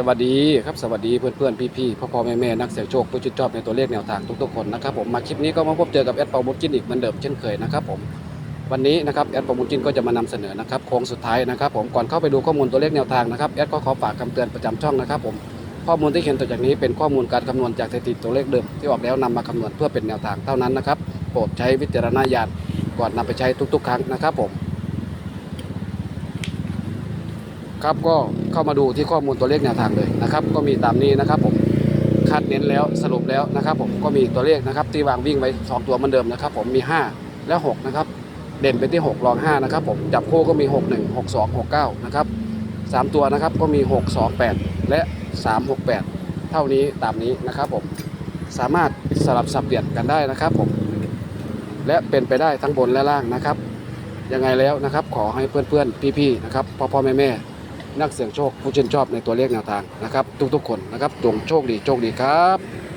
สวัสดีครับสวัสดีเพื่อนเพื่อนพี่พี่พ่อพ่อแม่แม่นักเสี่ยงโชคผู้ชื่นชอบในตัวเลขแนวทางทุกๆคนนะครับผมมาคลิปนี้ก็มาพบเจอกับแอดเปาบุญจินอีกเหมือนเดิมเช่นเคยนะครับผมวันนี้นะครับแอดเปาบุญจินก็จะมานำเสนอนะครับโค้งสุดท้ายนะครับผมก่อนเข้าไปดูข้อมูลตัวเลขแนวทางนะครับแอดก็ขอฝากคำเตือนประจำช่องนะครับผมข้อมูลที่เขียนต่อจากนี้เป็นข้อมูลการคำนวณจากสถิติตัวเลขเดิมที่ออกแล้วนำมาคำนวณเพื่อเป็นแนวทางเท่านั้นนะครับโปรดใช้วิจารณญาณก่อนนำไปใช้ทุก ๆ ครั้งนะครับผม ครับก็เข้ามาดูที่ข้อมูลตัวเลขแนวทางเลยนะครับ ก็มีตามนี้นะครับผมคาดเน้นแล้วสรุปแล้วนะครับ ผมก็มีตัวเลขนะครับที่วางวิ่งไว้สองตัวเหมือนเดิมนะครับ ผมมี 5 และ6นะครับเด่นไปที่ 6 รอง 5 นะครับ ผมจับคู่ก็มี 6 1 6 2 6 9 นะครับสามตัวนะครับก็มี 6 2 8 และ 3 6 8 เท่านี้ตามนี้นะครับผมสามารถสลับสับเปลี่ยนกันได้นะครับผมและเป็นไปได้ทั้งบนและล่างนะครับยังไงแล้วนะครับขอให้เพื่อนๆพี่ๆนะครับพ่อพ่อแม่แม่ๆ นักเสี่ยงโชคผู้ชื่นชอบในตัวเลขแนวทางนะครับ ทุกๆคนนะครับจงโชคดีโชคดีครับ